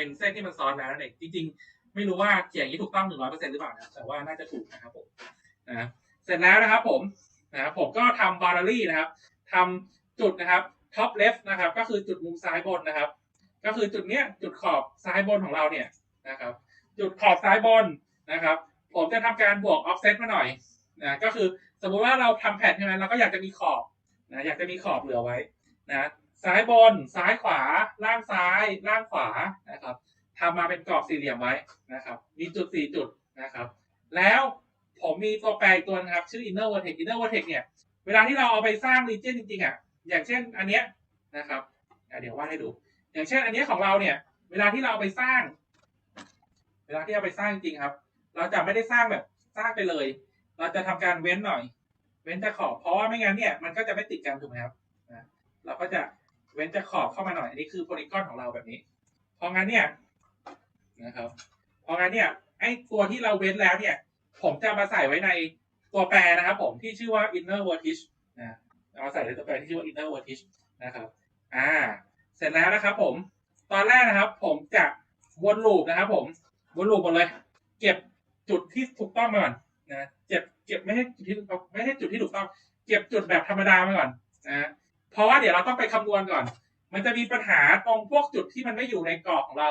เป็นเส้นที่มันซ้อนแล้วนั่นเองจริง ๆ ไม่รู้ว่าเขียนอย่างนี้ถูกต้องหนึ่งร้อยเปอร์เซ็นต์หรือเปล่านะแต่ว่าน่าจะถูกนะครับผมนะเสร็จแล้วนะครับผมนะผมก็ทำบาร์รี่นะครับทำจุดนะครับท็อปเลฟนะครับ ก็คือจุดมุมซ้ายบนนะครับ ก็คือจุดเนี้ยจุดขอบซ้ายบนของเราเนี่ยนะครับ จุดขอบซ้ายบนนะครับ ผมจะทำการบวกออฟเซตมาหน่อยนะก็คือสมมุติว่าเราทำแผ่นใช่ไหมเราก็อยากจะมีขอบนะอยากจะมีขอบเหลือไว้นะ ซ้ายบน ซ้ายขวา ล่างซ้าย ล่างขวานะครับทำมาเป็นกรอบสี่เหลี่ยมไว้นะครับ มีจุดสี่จุดนะครับ แล้วผมมีตัวแปรอีกตัวนะครับ ชื่อ inner vertex inner vertex เนี่ย เวลาที่เราเอาไปสร้าง region จริงๆอะ อย่างเช่นอันเนี้ยนะครับเดี๋ยววาดให้ดู อย่างเช่น อันเนี้ยของเราเนี่ย เวลาที่เราเอาไปสร้าง เวลาที่เอาไปสร้างจริงๆครับ เราจะไม่ได้สร้างแบบสร้างไปเลย เราจะทำการเว้นหน่อย เว้นจากขอบ เพราะว่าไม่งั้นเนี่ย มันก็จะไม่ติดกันถูกไหมครับนะเราก็จะ เว้นจากขอบเข้ามาหน่อย อันนี้คือโพลีกอนของเราแบบนี้ เพราะงั้นเนี่ยนะครับ เพราะงั้นเนี่ยไอ้ตัวที่เราเว้นแล้วเนี่ย ผมจะมาใส่ไว้ในตัวแปรนะครับ ผมที่ชื่อว่า inner vertex นะเอามาใส่ในตัวแปรที่ชื่อว่า inner vertex นะครับ อ่า เสร็จแล้วนะครับ ผม ตอนแรกนะครับ ผมจะวนลูปนะครับ ผมวนลูปหมดเลย เก็บจุดที่ถูกต้องมาก่อนนะเก็บเก็บไม่ให้จุดที่ไม่ให้จุดที่ถูกต้อง เก็บจุดแบบธรรมดามาก่อนนะ เพราะว่าเดี๋ยวเราต้องไปคำนวณก่อน มันจะมีปัญหาตรงพวกจุดที่มันไม่อยู่ในกรอบของเรา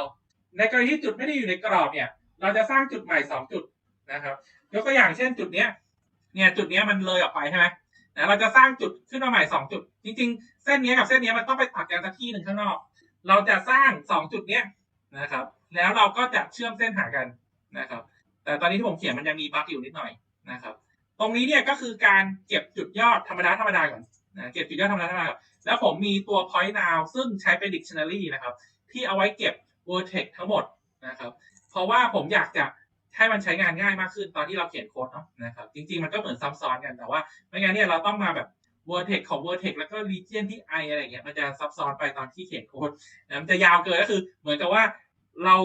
ในกรณีที่จุดไม่ได้อยู่ในกรอบเนี่ย เราจะสร้างจุดใหม่สองจุดนะครับ ยกตัวอย่างเช่นจุดเนี้ย เนี่ยจุดเนี้ยมันเลยออกไปใช่ไหมนะเราจะสร้างจุดขึ้นมาใหม่สองจุด จริง ๆ เส้นเนี้ยกับเส้นเนี้ยมันต้องไปตัดกันสักที่หนึ่งข้างนอก เราจะสร้างสองจุดเนี้ยนะครับ แล้วเราก็จะเชื่อมเส้นหากันนะครับ แต่ตอนนี้ที่ผมเขียนมันยังมีบั๊กอยู่นิดหน่อยนะครับ ตรงนี้เนี่ยก็คือการเก็บจุดยอดธรรมดาธรรมดาก่อน นะเก็บจุดยอดธรราธรรมดาก่อนแล้วผมมีตัว point now ซึ่งใช้เป็น dictionary นะครับ ที่เอาไว้เก็บ vertex ทั้งหมดนะครับ เพราะว่าผมอยากจะให้มันใช้งานง่ายมากขึ้นตอนที่เราเขียนโค้ดเนาะนะครับ จริง ๆ มันก็เหมือนซับซ้อนกันแต่ว่าไม่งั้นเนี่ยเราต้องมาแบบ vertex ของ vertex แล้วก็ region ที่ i อะไรเงี้ยมันจะซับซ้อนไปตอนที่เขียนโค้ดนะมันจะยาวเกินก็คือ เหมือนกับว่าเรา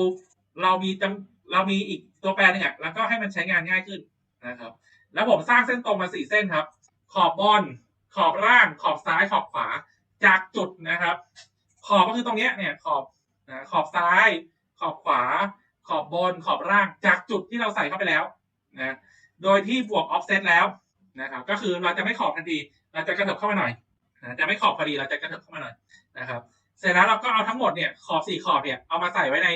เรามีจำเรามีอีกตัวแปรนึงอะแล้วก็ให้มันใช้งานง่ายขึ้นนะครับ แล้วผมสร้างเส้นตรงมาสี่เส้นครับ ขอบบน ขอบล่างขอบซ้ายขอบขวาจากจุดนะครับ ขอบก็คือตรงเนี้ยเนี่ยขอบนะขอบซ้าย ขอบขวา ขอบบนขอบล่างจากจุดที่เราใส่เข้าไปแล้วนะโดยที่บวก offset แล้วนะครับก็คือเราจะไม่ขอบทันทีเราจะกระเถิบเข้ามาหน่อยนะจะไม่ขอบพอดีเราจะกระเถิบเข้ามาหน่อยนะครับ เสร็จแล้วเราก็เอาทั้งหมดเนี่ยขอบสี่ขอบเนี่ยเอามาใส่ไว้ใน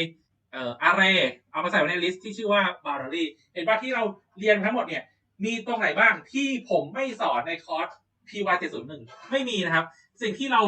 เอ่อ array เอามาใส่ไว้ใน list ที่ชื่อว่า boundary เห็นว่าที่เราเรียนทั้งหมดเนี่ยมีตรงไหนบ้างที่ผมไม่สอนในคอร์ส PY 701ไม่มีนะครับ สิ่งที่เรา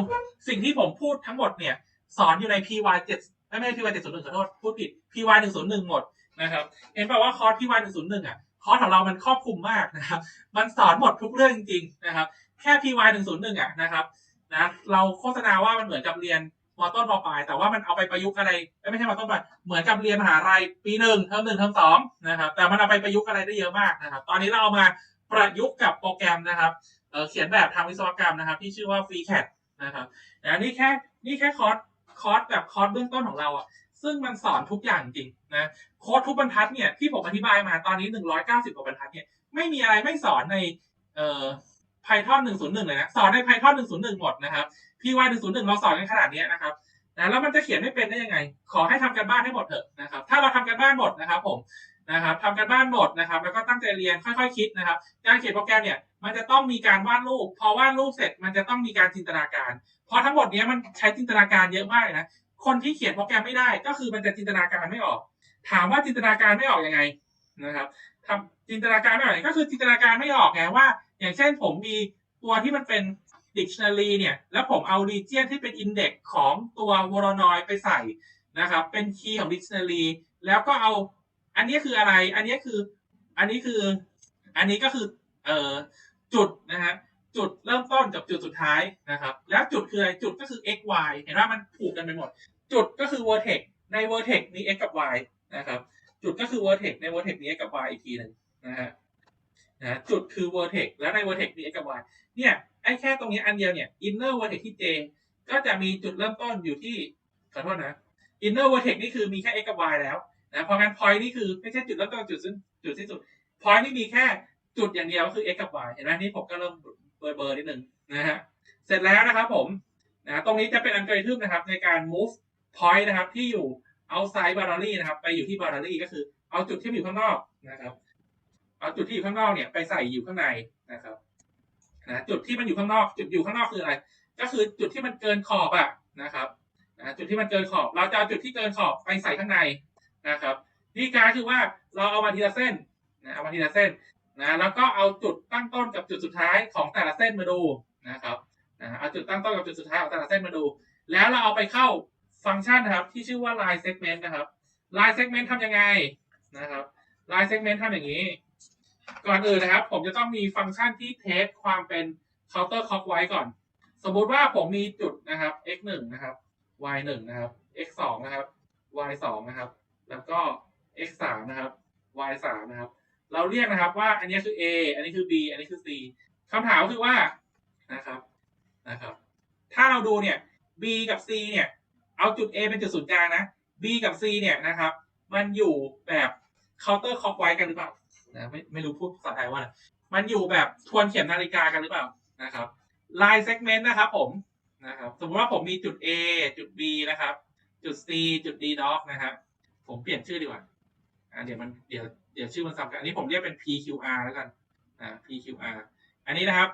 สิ่งที่ผมพูดทั้งหมดเนี่ย สอนอยู่ใน PY 7ไม่ไม่ใช่ PY 701ขอโทษพูดผิด PY 101หมดนะครับ เห็นป่าว่าคอร์ส PY 101อะคอร์สของเรามันครอบคลุมมากนะครับ มันสอนหมดทุกเรื่องจริงๆนะครับ แค่ PY 101อะนะครับนะเราโฆษณาว่ามันเหมือนกับเรียนมอต้นมอปลาย แต่ว่ามันเอาไปประยุกต์อะไรไม่ใช่มอต้นปลายเหมือนกับเรียนมหาลัยปีหนึ่งเทอมหนึ่งเทอมสองนะครับแต่มันเอาไปประยุกต์อะไรได้เยอะมากนะครับ ตอนนี้เราเอามาประยุกต์กับโปรแกรมนะครับ เออเขียนแบบทางวิศวกรรมนะครับ ที่ชื่อว่า FreeCAD นะครับนะนี่แค่นี่แค่คอร์สคอร์สแบบคอร์สเบื้องต้นของเราอะซึ่งมันสอนทุกอย่างจริงนะโค้ดทุกบรรทัดเนี่ยที่ผมอธิบายมาตอนนี้ 190กว่าบรรทัดเนี่ยไม่มีอะไรไม่สอนในเอ่อ Python 101 เลยนะสอนใน Python 101 หมดนะครับ PY 101 เราสอนกันขนาดนี้นะครับนะแล้วมันจะเขียนไม่เป็นได้ยังไง ขอให้ทำกันบ้านให้หมดเถอะนะครับ ถ้าเราทำกันบ้านหมดนะครับผม นะครับทำกันบ้านหมดนะครับ แล้วก็ตั้งใจเรียนค่อยๆคิดนะครับ การเขียนโปรแกรมเนี่ยมันจะต้องมีการวาดรูป พอวาดรูปเสร็จมันจะต้องมีการจินตนาการ เพราะทั้งหมดนี้มันใช้จินตนาการเยอะมากนะคนที่เขียนโปรแกรมไม่ได้ ก็คือมันจะจินตนาการไม่ออก ถามว่าจินตนาการไม่ออกยังไงนะครับทำจินตนาการไม่ออกก็คือจินตนาการไม่ออกไงว่า อย่างเช่นผมมีตัวที่มันเป็น dictionary เนี่ย แล้วผมเอา region ที่เป็น index ของตัววอลนอยไปใส่นะครับ เป็นคีย์ของ dictionary แล้วก็เอา อันนี้คืออะไร อันนี้คือ อันนี้คือ อันนี้ก็คือ เอ่อ จุดนะฮะ จุดเริ่มต้นกับจุดสุดท้ายนะครับ แล้วจุดคืออะไร จุดก็คือ x y เห็นว่ามันผูกกันไปหมด จุดก็คือ vertex ใน vertex มี x กับ y นะครับ จุดก็คือ vertex ใน vertex มี x กับ y อีกทีหนึ่งนะฮะนะจุดคือ vertex แล้วใน vertex มี x กับ y เนี่ยไอ้แค่ตรงนี้อันเดียวเนี่ย inner vertex ที่ j ก็จะมีจุดเริ่มต้นอยู่ที่ขอโทษนะ inner vertex นี่คือมีแค่ x กับ y แล้ว นะเพราะงั้น point นี่คือไม่ใช่จุดเริ่มต้นจุดสิ้นจุดสิ้นสุด point นี่มีแค่จุดอย่างเดียวก็คือ x กับ y เห็นไหมนี่ผมก็เริ่มเบอร์เบอร์นิดนึงนะฮะเสร็จแล้วนะครับผมนะตรงนี้จะเป็นอัลกริทึมนะครับในการ move point นะครับที่อยู่เอาไซด์บารารี่นะครับ ไปอยู่ที่บารารี่ก็คือเอาจุดที่อยู่ข้างนอกนะครับ เอาจุดที่อยู่ข้างนอกเนี่ยไปใส่อยู่ข้างในนะครับนะจุดที่มันอยู่ข้างนอก จุดอยู่ข้างนอกคืออะไร ก็คือจุดที่มันเกินขอบอะนะครับนะจุดที่มันเกินขอบ เราจะเอาจุดที่เกินขอบไปใส่ข้างใน นะครับวิธีการคือว่าเราเอามาทีละเส้นนะเอามาทีละเส้นนะแล้วก็เอาจุดตั้งต้นกับจุดสุดท้ายของแต่ละเส้นมาดูนะครับนะเอาจุดตั้งต้นกับจุดสุดท้ายของแต่ละเส้นมาดู แล้วเราเอาไปเข้าฟังก์ชันนะครับ ที่ชื่อว่า line segment นะครับ line segment ทำยังไงนะครับ line segment ทำอย่างนี้ ก่อนอื่นนะครับ ผมจะต้องมีฟังก์ชันที่เทสความเป็น counter clockwise ก่อน สมมุติว่าผมมีจุดนะครับ x 1นะครับ y 1นะครับ x 2นะครับ y 2นะครับ แล้วก็ x 3นะครับ y 3นะครับ เราเรียกนะครับว่าอันนี้คือ a อันนี้คือ b อันนี้คือ c คำถามคือว่านะครับนะครับ ถ้าเราดูเนี่ย b กับ c เนี่ย เอาจุด a เป็นจุดศูนย์กลางนะ b กับ c เนี่ยนะครับ มันอยู่แบบ counter clockwise กันหรือเปล่านะไม่ไม่รู้พูดภาษาไทยว่าอะไรมันอยู่แบบทวนเข็มนาฬิกากันหรือเปล่านะครับ line segment นะครับผมนะครับ สมมติว่าผมมีจุด A จุด B นะครับ จุด C จุด D dog นะครับ ผมเปลี่ยนชื่อดีกว่าอ่าเดี๋ยวมันเดี๋ยวเดี๋ยวชื่อมันซ้ำกันอันนี้ผมเรียกเป็น PQR แล้วกันอ่า PQR อันนี้นะครับ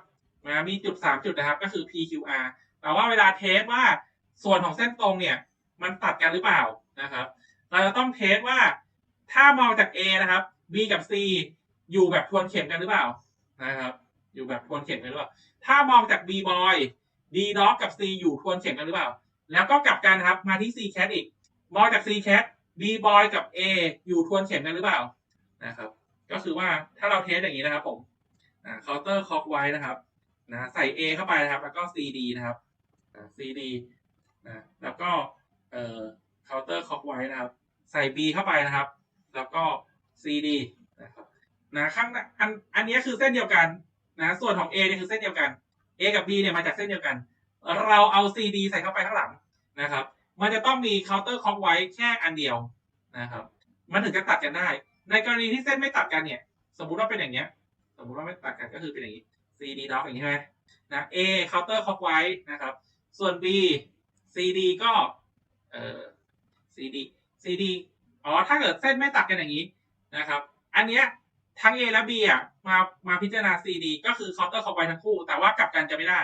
นะมีจุดสามจุดนะครับ ก็คือ PQR แปลว่าเวลาเทสว่าส่วนของเส้นตรงเนี่ย มันตัดกันหรือเปล่านะครับ เราจะต้องเทสว่าถ้ามองจาก A นะครับ B กับ C อยู่แบบทวนเข็มกันหรือเปล่านะครับ อยู่แบบทวนเข็มกันหรือเปล่า ถ้ามองจาก B boy D dog กับ C อยู่ทวนเข็มกันหรือเปล่า แล้วก็กลับกันครับมาที่ C cat อีก มองจาก C cat B boy กับ A อยู่ทวนเข็มกันหรือเปล่านะครับ ก็คือว่าถ้าเราเทสอย่างนี้นะครับผมอ่า counter clockwise นะครับนะใส่ A เข้าไปนะครับ แล้วก็ CD นะครับ CD นะแล้วก็เอ่อ counter clockwise นะครับ ใส่ B เข้าไปนะครับ แล้วก็ CD นะครับนะข้างอันอันนี้คือเส้นเดียวกันนะส่วนของ A เนี่ยคือเส้นเดียวกัน A กับ B เนี่ยมาจากเส้นเดียวกัน เราเอา CD ใส่เข้าไปข้างหลังนะครับ มันจะต้องมี counter clockwise แค่อันเดียวนะครับ มันถึงจะตัดกันได้ ในกรณีที่เส้นไม่ตัดกันเนี่ย สมมุติว่าเป็นอย่างเงี้ย สมมุติว่าไม่ตัดกันก็คือเป็นอย่างนี้ CD dog อย่างนี้ใช่ไหมนะ A counter clockwise นะครับ ส่วน B CD ก็เอ่อ CD CD อ๋อถ้าเกิดเส้นไม่ตัดกันอย่างนี้นะครับ อันเนี้ยทั้ง A และ B อะมามาพิจารณา CD ก็คือ counter clockwise ทั้งคู่ แต่ว่ากลับกันจะไม่ได้